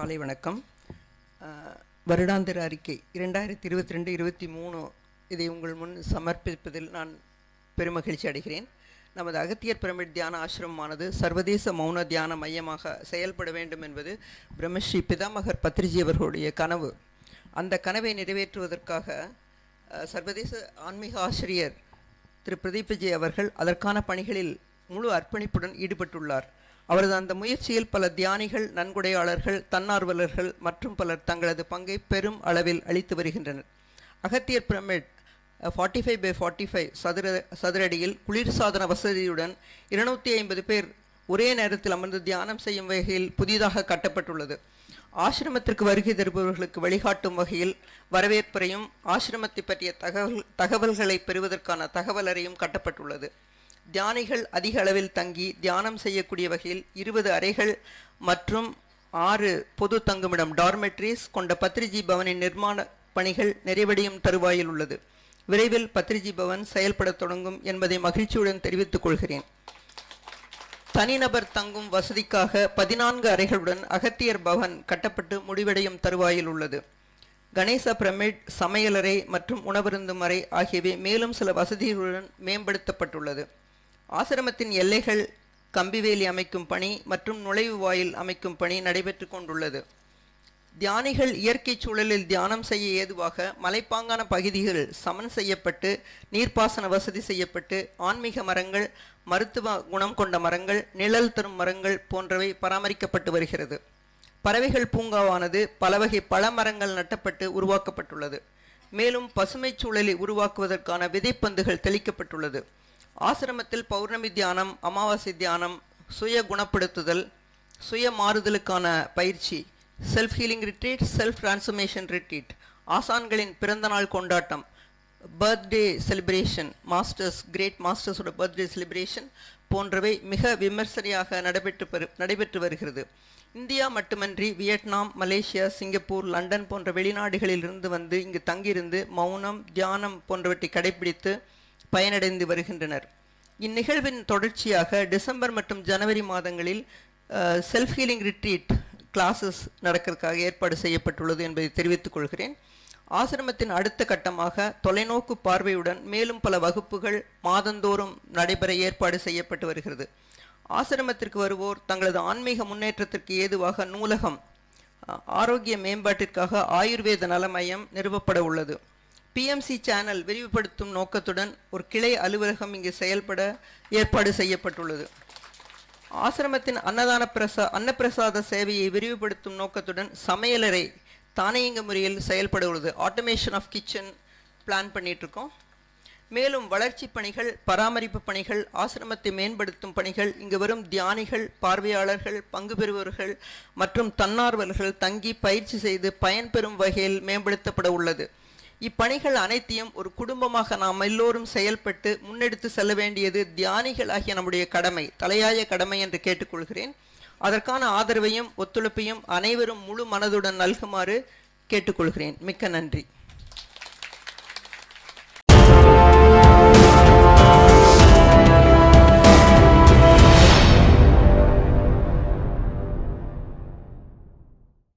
காலை வணக்கம். வருடாந்திர அறிக்கை இரண்டாயிரத்தி இருபத்தி ரெண்டு இருபத்தி மூணு இதை உங்கள் முன் சமர்ப்பிப்பதில் நான் பெருமகிழ்ச்சி அடைகிறேன். நமது அகத்தியர் பிரமிட் தியான ஆசிரமமானது சர்வதேச மௌன தியான மையமாக செயல்பட வேண்டும் என்பது பிரம்மஸ்ரீ பிதாமகர் பத்ரிஜி அவர்களுடைய கனவு. அந்த கனவை நிறைவேற்றுவதற்காக சர்வதேச ஆன்மீக ஆசிரியர் திரு பிரதீப் விஜய் அவர்கள் அதற்கான பணிகளில் முழு அர்ப்பணிப்புடன் ஈடுபட்டுள்ளார். அவரது அந்த முயற்சியில் பல தியானிகள் நன்கொடையாளர்கள் தன்னார்வலர்கள் மற்றும் பலர் தங்களது பங்கை பெரும் அளவில் அளித்து வருகின்றனர். Agathiyar pyramid forty five by forty five சதுர சதுரடியில் குளிர்சாதன வசதியுடன் இருநூற்றி ஐம்பது பேர் ஒரே நேரத்தில் அமர்ந்து தியானம் செய்யும் வகையில் புதிதாக கட்டப்பட்டுள்ளது. ஆசிரமத்திற்கு வருகை தருபவர்களுக்கு வழிகாட்டும் வகையில் வரவேற்பறையும் ஆசிரமத்தை பற்றிய தகவல் தகவல்களை பெறுவதற்கான தகவல் அறையும் கட்டப்பட்டுள்ளது. தியானிகள் அதிக அளவில் தங்கி தியானம் செய்யக்கூடிய வகையில் இருபது அறைகள் மற்றும் ஆறு பொது தங்குமிடம் டார்மெட்ரிஸ் கொண்ட பத்ரிஜி பவனின் நிர்மாண பணிகள் நிறைவடையும் தருவாயில் உள்ளது. விரைவில் பத்ரிஜி பவன் செயல்படத் தொடங்கும் என்பதை மகிழ்ச்சியுடன் தெரிவித்துக் கொள்கிறேன். தனிநபர் தங்கும் வசதிக்காக பதினான்கு அறைகளுடன் அகத்தியர் பவன் கட்டப்பட்டு முடிவடையும் தருவாயில் உள்ளது. கணேச பிரமிட் சமையலறை மற்றும் உணவருந்தும் அறை ஆகியவை மேலும் சில வசதிகளுடன் மேம்படுத்தப்பட்டுள்ளது. ஆசிரமத்தின் எல்லைகள் கம்பிவேலி அமைக்கும் பணி மற்றும் நுழைவு வாயில் அமைக்கும் பணி நடைபெற்று கொண்டுள்ளது. தியானிகள் இயற்கை சூழலில் தியானம் செய்ய ஏதுவாக மலைப்பாங்கான பகுதிகள் சமன் செய்யப்பட்டு நீர்ப்பாசன வசதி செய்யப்பட்டு ஆன்மீக மரங்கள் மருத்துவ குணம் கொண்ட மரங்கள் நிழல் தரும் மரங்கள் போன்றவை பராமரிக்கப்பட்டு வருகிறது. பறவைகள் பூங்காவானது பல வகை மரங்கள் நட்டப்பட்டு உருவாக்கப்பட்டுள்ளது. மேலும் பசுமை சூழலை உருவாக்குவதற்கான விதைப்பந்துகள் தெளிக்கப்பட்டுள்ளது. ஆசிரமத்தில் பௌர்ணமி தியானம் அமாவாசை தியானம் சுய குணப்படுத்துதல் சுய மாறுதலுக்கான பயிற்சி self healing retreat self transformation retreat ஆசான்களின் பிறந்தநாள் கொண்டாட்டம் பர்த்டே செலிப்ரேஷன் மாஸ்டர்ஸ் கிரேட் மாஸ்டர்ஸோட பர்த்டே செலிப்ரேஷன் போன்றவை மிக விமர்சனையாக நடைபெற்று நடைபெற்று வருகிறது. இந்தியா மட்டுமன்றி வியட்நாம் மலேசியா சிங்கப்பூர் லண்டன் போன்ற வெளிநாடுகளிலிருந்து வந்து இங்கு தங்கியிருந்து மௌனம் தியானம் போன்றவற்றை கடைபிடித்து பயனடைந்து வருகின்றனர். இந்நிகழ்வின் தொடர்ச்சியாக டிசம்பர் மற்றும் ஜனவரி மாதங்களில் செல்ஃப் ஹீலிங் ரிட்ரீட் கிளாஸஸ் நடக்கிறதுக்காக ஏற்பாடு செய்யப்பட்டுள்ளது என்பதை தெரிவித்துக் கொள்கிறேன். ஆசிரமத்தின் அடுத்த கட்டமாக தொலைநோக்கு பார்வையுடன் மேலும் பல வகுப்புகள் மாதந்தோறும் நடைபெற ஏற்பாடு செய்யப்பட்டு வருகிறது. ஆசிரமத்திற்கு வருவோர் தங்களது ஆன்மீக முன்னேற்றத்திற்கு ஏதுவாக நூலகம் ஆரோக்கிய மேம்பாட்டிற்காக ஆயுர்வேத நல மையம் நிறுவப்பட உள்ளது. பிஎம்சி சேனல் விரிவுபடுத்தும் நோக்கத்துடன் ஒரு கிளை அலுவலகம் இங்கு செயல்பட ஏற்பாடு செய்யப்பட்டுள்ளது. ஆசிரமத்தின் அன்னதான பிரசா அன்னப்பிரசாத சேவையை விரிவுபடுத்தும் நோக்கத்துடன் சமையலறை தானியங்க முறையில் செயல்பட உள்ளது ஆட்டோமேஷன் ஆஃப் கிச்சன் பிளான் பண்ணிகிட்ருக்கோம் இருக்கோம் மேலும் வளர்ச்சி பணிகள் பராமரிப்பு பணிகள் ஆசிரமத்தை மேம்படுத்தும் பணிகள் இங்கு வரும் தியானிகள் பார்வையாளர்கள் பங்கு பெறுபவர்கள் மற்றும் தன்னார்வலர்கள் தங்கி பயிற்சி செய்து பயன்பெறும் வகையில் மேம்படுத்தப்பட உள்ளது. இப்பணிகள் அனைத்தையும் ஒரு குடும்பமாக நாம் எல்லோரும் செயல்பட்டு முன்னெடுத்து செல்ல வேண்டியது தியானிகள் ஆகிய நம்முடைய கடமை தலையாய கடமை என்று கேட்டுக்கொள்கிறேன். அதற்கான ஆதரவையும் ஒத்துழைப்பையும் அனைவரும் முழு மனதுடன் நல்குமாறு கேட்டுக்கொள்கிறேன். மிக்க நன்றி.